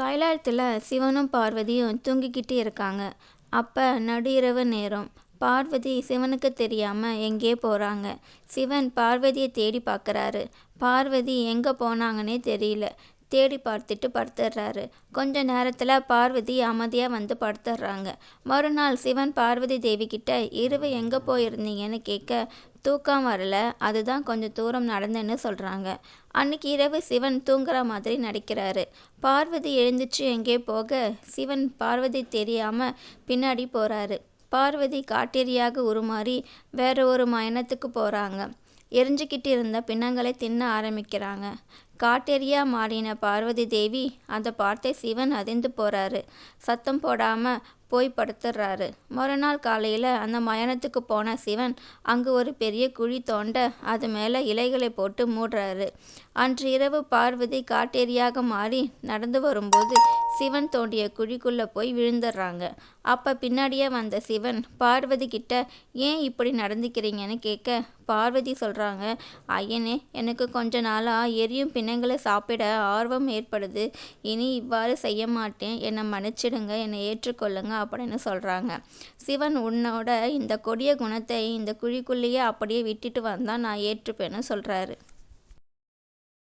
கைலாயத்தில் சிவனும் பார்வதியும் தூங்கிக்கிட்டு இருக்காங்க. அப்போ நடு இரவு நேரம். பார்வதி சிவனுக்கு தெரியாமல் எங்கே போகிறாங்க சிவன் பார்வதியை தேடி பார்க்குறாரு பார்வதி எங்கே போனாங்கன்னே தெரியல. தேடி பார்த்துட்டு படுத்துடுறாரு கொஞ்ச நேரத்தில் பார்வதி அமைதியாக வந்து படுத்துடுறாங்க மறுநாள் சிவன் பார்வதி தேவி கிட்ட இரவு எங்கே போயிருந்தீங்கன்னு கேட்க தூக்கம் வரல. அதுதான் கொஞ்சம் தூரம் நடந்தேன்னு சொல்கிறாங்க அன்னைக்கு இரவு சிவன் தூங்குற மாதிரி நடிக்கிறாரு. பார்வதி எழுந்துச்சு எங்கே போக சிவன் பார்வதி தெரியாமல் பின்னாடி போகிறாரு பார்வதி காட்டேரியாக உருமாறி வேற ஒரு மயனத்துக்கு போகிறாங்க எரிஞ்சுக்கிட்டு இருந்த பிணங்களை தின்ன ஆரம்பிக்கிறாங்க. காட்டெரியா மாறின பார்வதி தேவி அதை பார்த்தே சிவன் அதிர்ந்து போகிறாரு சத்தம் போடாமல் போய் படுத்துடுறாரு மறுநாள் காலையில் அந்த மயானத்துக்கு போன சிவன் அங்கே ஒரு பெரிய குழி தோண்ட அது மேலே இலைகளை போட்டு மூடுறாரு. அன்று இரவு பார்வதி காட்டேரியாக மாறி நடந்து வரும்போது சிவன் தோண்டிய குழிக்குள்ளே போய் விழுந்துடுறாங்க அப்போ பின்னாடியே வந்த சிவன் பார்வதி கிட்ட ஏன் இப்படி நடந்துக்கிறீங்கன்னு கேட்க பார்வதி சொல்கிறாங்க ஐயனே எனக்கு கொஞ்ச நாளாக எரியும் பிணங்களை சாப்பிட ஆர்வம் ஏற்படுது. இனி இவ்வாறு செய்ய மாட்டேன். என்னை மன்னிச்சிடுங்க என்னை ஏற்றுக்கொள்ளுங்க அப்படின்னு சொல்கிறாங்க சிவன் உன்னோட இந்த கொடிய குணத்தை இந்த குழிக்குள்ளேயே அப்படியே விட்டுட்டு வந்தால் நான் ஏற்றுப்பேன்னு சொல்கிறாரு